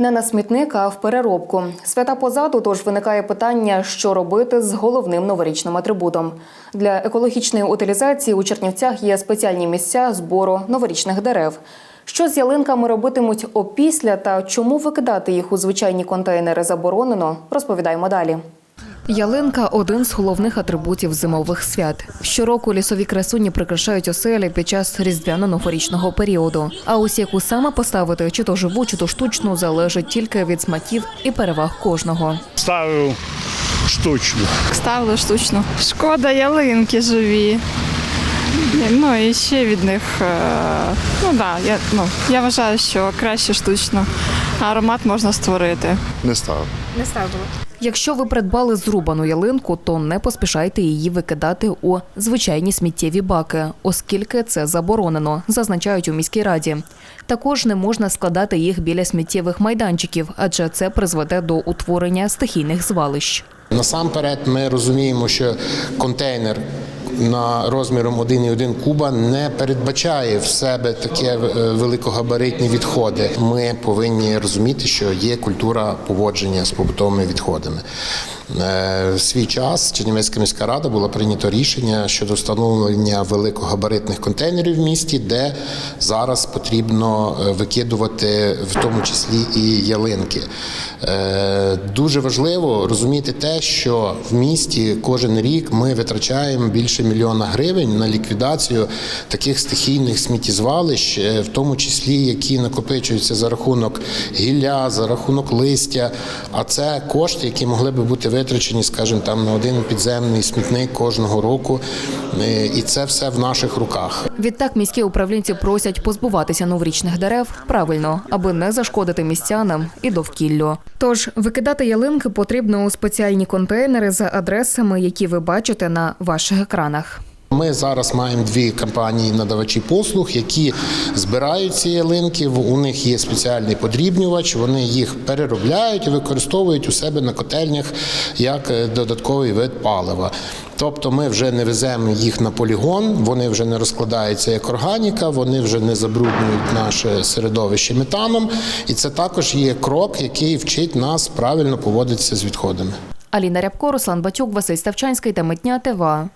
Не на смітник, а в переробку. Свята позаду, тож виникає питання, що робити з головним новорічним атрибутом. Для екологічної утилізації у Чернівцях є спеціальні місця збору новорічних дерев. Що з ялинками робитимуть опісля та чому викидати їх у звичайні контейнери заборонено, розповідаємо далі. Ялинка один з головних атрибутів зимових свят. Щороку лісові красуні прикрашають оселі під час різдвяно-новорічного періоду. А ось яку саме поставити, чи то живу, чи то штучну, залежить тільки від смаків і переваг кожного. ставив штучну. Ставили штучно. Шкода, ялинки живі. Ну і ще від них. е, Ну да, я, ну, я вважаю, що краще штучно. А аромат можна створити. Не ставив. Якщо ви придбали зрубану ялинку, то не поспішайте її викидати у звичайні сміттєві баки, оскільки це заборонено, зазначають у міській раді. Також не можна складати їх біля сміттєвих майданчиків, адже це призведе до утворення стихійних звалищ. Насамперед, ми розуміємо, що контейнер на розміром 1,1 куба не передбачає в себе таке великогабаритні відходи. Ми повинні розуміти, що є культура поводження з побутовими відходами. Е, В свій час Чернівецька міська рада була прийнято рішення щодо встановлення великогабаритних контейнерів в місті, де зараз потрібно е, викидувати в тому числі і ялинки. Е, Дуже важливо розуміти те, що в місті кожен рік ми витрачаємо більше мільйона гривень на ліквідацію таких стихійних сміттєзвалищ, в тому числі які накопичуються за рахунок гілля, за рахунок листя. А це кошти, які могли би бути витрачені, скажімо, там на один підземний смітник кожного року. Е, І це все в наших руках. Відтак міські управлінці просять позбуватися новорічних дерев правильно, аби не зашкодити містянам і довкіллю. Тож викидати ялинки потрібно у спеціальні контейнери за адресами, які ви бачите на ваших екранах. Ми зараз маємо дві компанії надавачі послуг, які збирають ці ялинки. У них є спеціальний подрібнювач. Вони їх переробляють і використовують у себе на котельнях як е, додатковий вид палива. Тобто ми вже не веземо їх на полігон, вони вже не розкладаються як органіка, вони вже не забруднюють наше середовище метаном. І це також є крок, який вчить нас правильно поводитися з відходами. Аліна Рябко, Руслан Батюк, Василь Ставчанський та Митня ТВА.